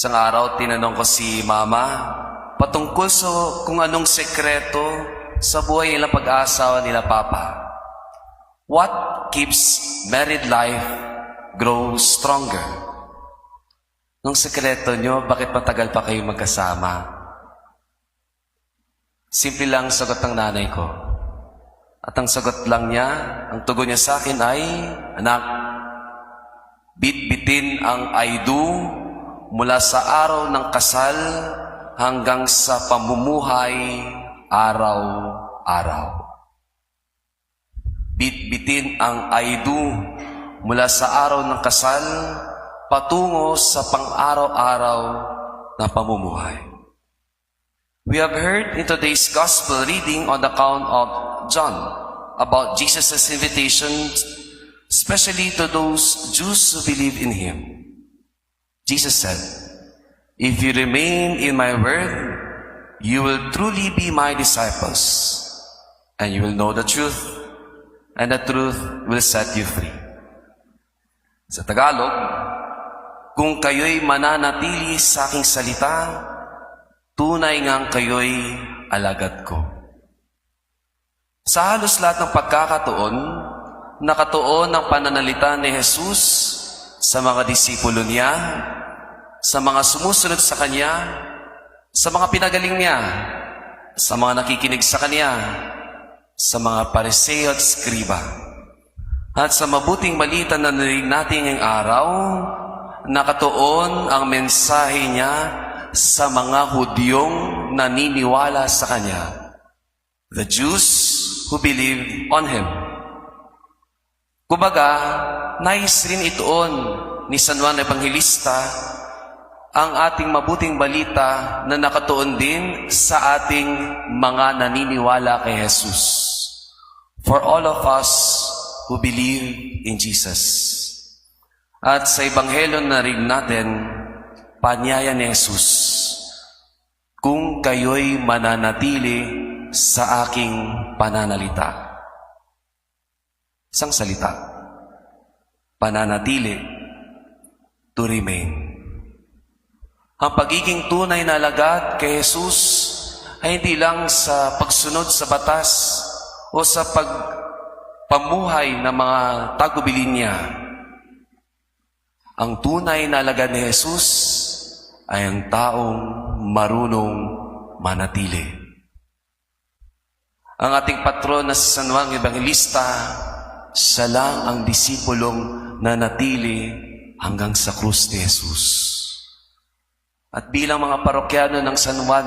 Isang araw, tinanong ko si mama patungkol sa kung anong sekreto sa buhay nila pag-aasawa nila papa. What keeps married life grow stronger? Nung sekreto nyo, bakit matagal pa kayo magkasama? Simple lang sagot ng nanay ko. At ang sagot lang niya, ang tugon niya sa akin ay, Anak, bitbitin ang I do mula sa araw ng kasal hanggang sa pamumuhay araw-araw. Bitbitin ang I do mula sa araw ng kasal patungo sa pang-araw-araw na pamumuhay. We have heard in today's gospel reading on the account of John about Jesus' invitation, especially to those Jews who believe in him. Jesus said, If you remain in my word, you will truly be my disciples, and you will know the truth, and the truth will set you free. Sa Tagalog, kung kayo'y mananatili sa aking salita, tunay ngang kayo'y alagad ko. Sa halos lahat ng pagkakataon, nakatuon ang pananalita ni Jesus sa mga disipulo niya, sa mga sumusunod sa Kanya, sa mga pinagaling niya, sa mga nakikinig sa Kanya, sa mga pareseo at skriba. At sa mabuting balita na narinig natin ngayong araw, nakatuon ang mensahe niya sa mga Hudyong naniniwala sa Kanya. The Jews who believe on Him. Kumbaga, nais rin itoon ni San Juan Evangelista ang ating mabuting balita na nakatuon din sa ating mga naniniwala kay Jesus. For all of us who believe in Jesus. At sa Ebanghelyo na rin natin, panyaya ni Jesus, kung kayo'y mananatili sa aking pananalita. Isang salita. Pananatili. To remain. Ang pagiging tunay na alagad kay Jesus ay hindi lang sa pagsunod sa batas o sa pagpamuhay ng mga tagubilin niya. Ang tunay na alagad ni Jesus ay ang taong marunong manatili. Ang ating patron na si San Juan Evangelista, siya ang disipulong na natili hanggang sa krus ni Jesus. At bilang mga parokyano ng San Juan,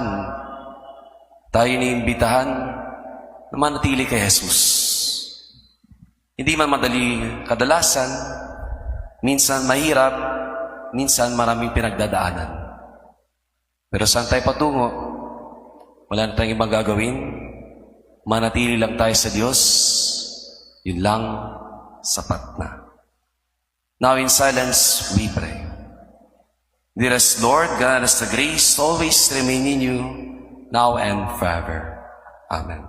tayo niimbitahan na manatili kay Jesus. Hindi man madali kadalasan, minsan mahirap, minsan maraming pinagdadaanan. Pero saan tayo patungo? Wala na tayong ibang gagawin. Manatili lang tayo sa Diyos. Yun lang, sapat na. Now in silence, we pray. Dearest Lord, grant us the grace always remain in you, now and forever. Amen.